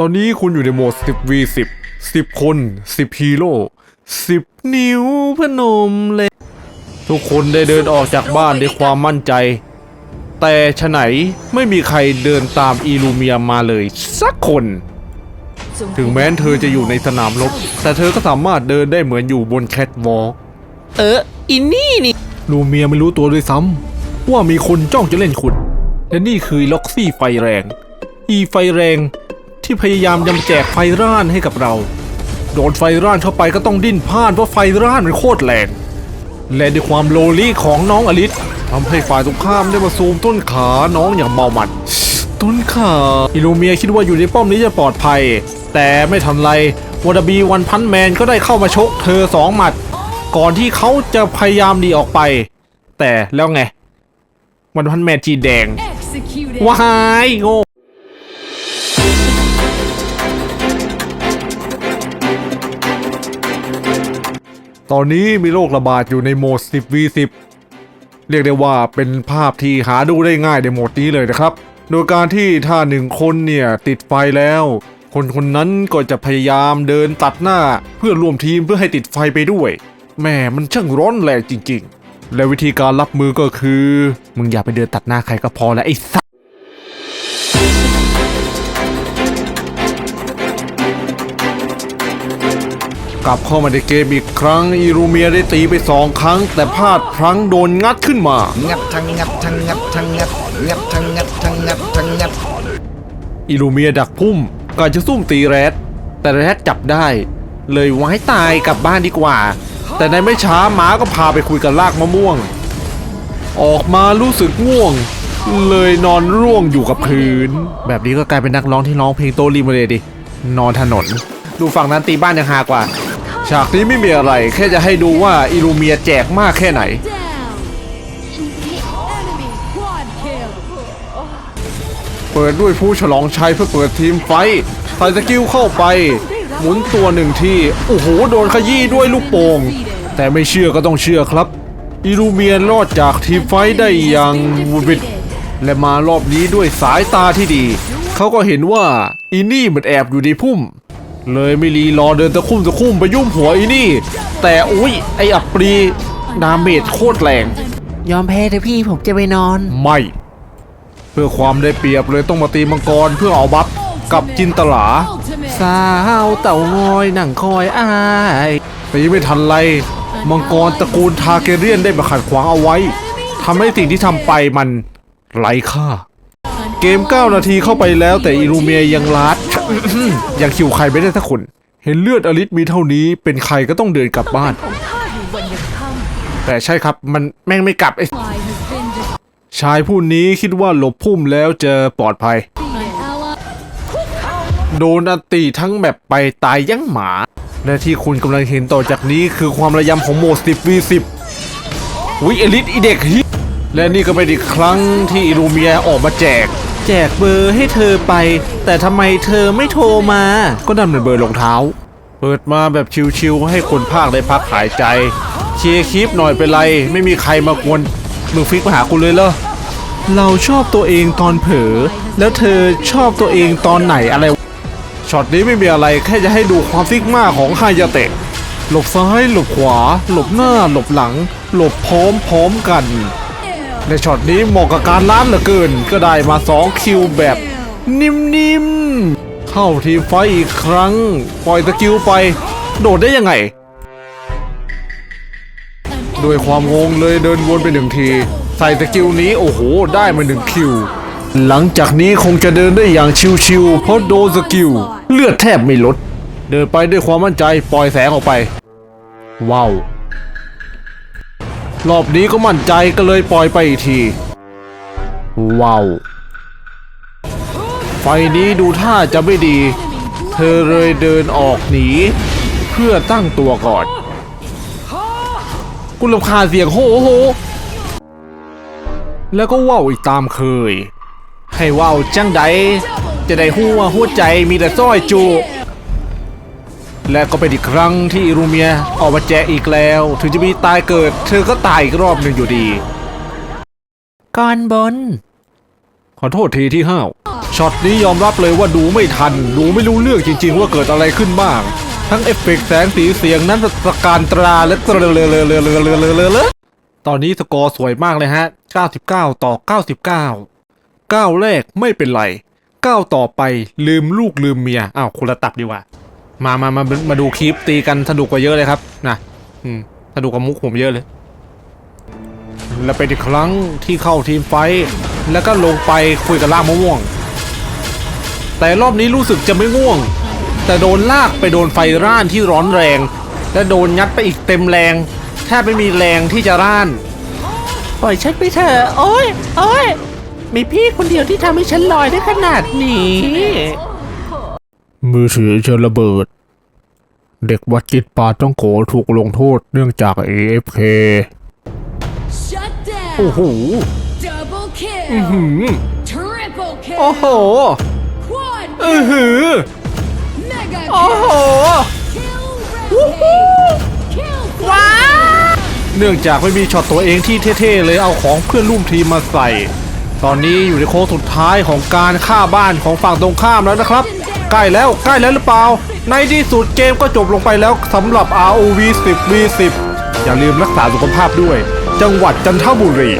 ตอนนี้คุณอยู่ในโหมด10 v 10 10 คน 10 ฮีโร่ 10 นิ้วพนมเลย ทุกคนได้เดินออกจากบ้านด้วยความมั่นใจ แต่ฉะไหนไม่มีใครเดินตามอีลูเมียมาเลย สักคน ถึงแม้นเธอจะอยู่ในสนามรบ แต่เธอก็สามารถเดินได้เหมือนอยู่บนแคทวอล์กเอออินนี่นี่ลูเมียไม่รู้ตัวด้วยซ้ำว่ามีคนจ้องจะเล่นคุณและนี่คือล็อกซี่ไฟแรง อีไฟแรง ที่พยายามจะมาแจกไฟร่านให้กับเรา โดนไฟร่านเข้าไปก็ต้องดิ้นพลาดเพราะไฟร่านมันโคตรแรงและด้วยความโลลี่ของน้องอลิสทำให้ฝ่ายตรงข้ามได้มาซูมต้นขาน้องอย่างเมามันต้นขาอิลูเมียคิดว่าอยู่ในป้อมนี้จะปลอดภัย แต่ไม่ทันไรวอดบีวันพันแมนก็ได้เข้ามาชกเธอสองหมัด ก่อนที่เขาจะพยายามดีออกไป แต่แล้วไงวันพันแมนจีแดง Executed. ว้ายโง่ ตอนนี้มีโรคระบาดอยู่ในโหมด 10 v 10 เรียกได้ว่าเป็นภาพที่หาดูได้ง่ายในโหมดนี้เลยนะครับ โดยการที่ถ้าหนึ่งคนเนี่ยติดไฟแล้ว คนคนนั้นก็จะพยายามเดินตัดหน้าเพื่อรวมทีมเพื่อให้ติดไฟไปด้วย แม่มันช่างร้อนแรงจริง ๆ และวิธีการรับมือก็คือ มึงอย่าไปเดินตัดหน้าใครก็พอแล้วไอ้สัส กลับเข้ามาในเกมอีกครั้งอีรูเมียได้ตีไปสองครั้ง แต่พลาดพลั้งโดนงัดขึ้นมา งับทั้งงับทั้งงับทั้งงับงับทั้งงับทั้งงับทั้งงับอีลูเมียดักพุ่มก่อนจะซุ่มตีแรด แต่แรดจับได้ เลยไว้ตายกลับบ้านดีกว่า แต่ในไม่ช้าหมาก็พาไปคุยกับลากมะม่วง ออกมารู้สึกง่วง เลยนอนร่วงอยู่กับพื้น แบบนี้ก็กลายเป็นนักร้องที่ร้องเพลงโตริมมาเลยดินอนถนน ดูฝั่งนั้นตีบ้านยังหากว่า ฉากนี้ไม่มีอะไร แค่จะให้ดูว่าอีลูเมียแจกมากแค่ไหน เปิดด้วยผู้ฉลองชัยเพื่อเปิดทีมไฟใส่สกิลเข้าไป หมุนตัวหนึ่งที่ โอ้โห โดนขยี้ด้วยลูกโป่ง แต่ไม่เชื่อก็ต้องเชื่อครับ อิลูเมียรอดจากทีมไฟได้อย่างวุดวิดและมารอบนี้ด้วยสายตาที่ดี เขาก็เห็นว่าอีนี่มันแอบอยู่ในพุ่ม เลยไม่รีรอเดินตะคุ่มตะคุ่มไปยุ่มหัวอีนี่ แต่อุ้ยไออับปรีดาเมจโคตรแรง ยอมแพ้เถอะพี่ผมจะไปนอน ไม่ เพื่อความได้เปรียบเลยต้องมาตีมังกรเพื่อเอาบัฟกับจินตลา Ultimate. สาวเต่างอยหนังคอยอายตีไม่ทันไร มังกรตระกูลทาเกเรียนได้มาขัดขวางเอาไว้ทำให้สิ่งที่ทำไปมันไร้ค่า เกม 9 นาทีเข้าไปแล้วแต่อิรูเมียยังลัด ยังคิวใครไม่ได้สักคน เห็นเลือดอลิสมีเท่านี้ เป็นใครก็ต้องเดินกลับบ้านแต่ใช่ครับ มันแม่งไม่กลับไอ้ Ally has been ชายผู้นี้คิดว่าหลบพุ่มแล้วจะปลอดภัย An ally โดนอันตีทั้งแบบไปตายยังหมา และที่คุณกำลังเห็นต่อจากนี้คือความระยำของโหมด10 v 10วิเอลิทอีเด็กฮิและนี่ก็เป็นอีกครั้งที่อิลูเมียออกมาแจก แจกเบอร์ให้เธอไป แต่ทำไมเธอไม่โทรมา ก็นั่นเป็นเบอร์รองเท้า เปิดมาแบบชิวๆให้คนภาคได้พักหายใจ เชียร์คลิปหน่อยเป็นไร ไม่มีใครมากวนมึงฟิกมาหากูเลยเหรอเราชอบตัวเองตอนเผลอแล้วเธอชอบตัวเองตอนไหนอะไรช็อตนี้ไม่มีอะไรแค่จะให้ดูความซิกมาของไฮยาเตะหลบซ้ายหลบขวา หลบหน้าหลบหลัง หลบพร้อมพร้อมๆกัน ในช็อตนี้เหมาะกับการล้านเหลือเกิน ก็ได้มา 2 คิวแบบ นิ่มๆ เข้าทีมไฟอีกครั้ง ปล่อยสกิลไป โดดได้ยังไง ด้วยความงงเลยเดินวนไปหนึ่งที ใส่สกิลนี้โอ้โห ได้มาหนึ่งคิว หลังจากนี้คงจะเดินได้อย่างชิวๆเพราะโดนสกิลเลือดแทบไม่ลด เดินไปด้วยความมั่นใจปล่อยแสงออกไป ว้าว รอบนี้ก็มั่นใจก็เลยปล่อยไปอีกที ว้าว ไฟนี้ดูท่าจะไม่ดี เธอเลยเดินออกหนี เพื่อตั้งตัวก่อน กุลำคาเสียงโหโห แล้วก็ว่าวอีกตามเคย ให้ว่าวจังใด จะได้หัวหัวใจมีแต่ส้อยจู และก็เป็นอีกครั้งที่รูเมียออกมาแจอีกแล้ว ถึงจะมีตายเกิด เธอก็ตายอีกรอบหนึ่งอยู่ดี ก่อนบน ขอโทษทีที่ห้าวช็อตนี้ยอมรับเลยว่าดูไม่ทัน ดูไม่รู้เรื่องจริง ๆ ว่าเกิดอะไรขึ้นบ้าง ทั้งเอฟเฟกแสงสีเสียงนั้นสการตราและเลืเลอเลอเลอเลอเลอเลอเลอตอนนี้สกอร์สวยมากเลยฮะ 99 ต่อ 99 9 แรกไม่เป็นไร 9 ต่อไปลืมลูกลืมเมียอ้าวคุณระตับดีว่า มามามามาดูคลิปตีกันสนุกกว่าเยอะเลยครับนะอืมสนุกกว่ามุกผมเยอะเลย และเป็นอีกครั้งที่เข้าทีมไฟแล้วก็ลงไปคุยกับล่างมะม่วง แต่รอบนี้รู้สึกจะไม่ง่วง แต่โดนลากไปโดนไฟร่านที่ร้อนแรง และโดนยัดไปอีกเต็มแรงแทบไม่มีแรงที่จะร่านปล่อยฉันไปเถอะโอ้ยโอ้ยมีพี่คนเดียวที่ทำให้ฉันลอยได้ขนาดนี้ มือถือเชนระเบิด เด็กวัดจิตปาต้องโขถูกลงโทษเนื่องจาก AFK Shut down. โอ้โห Double อื้อ kill. หือ Triple kill. โอ้โห Quad อือหือ mega โอ้โห kill. Kill rampage. Kill. ว้าเนื่องจากไม่มีช็อตตัวเองที่เท่ๆเลยเอาของเพื่อนร่วมทีมมาใส่ ตอนนี้อยู่ในโค้งสุดท้ายของการฆ่าบ้านของฝั่งตรงข้ามแล้วนะครับ ใกล้แล้วใกล้แล้วหรือเปล่า ในที่สุดเกมก็จบลงไปแล้วสำหรับ ROV 10 V 10 อย่าลืมรักษาสุขภาพด้วย จังหวัดจันทบุรี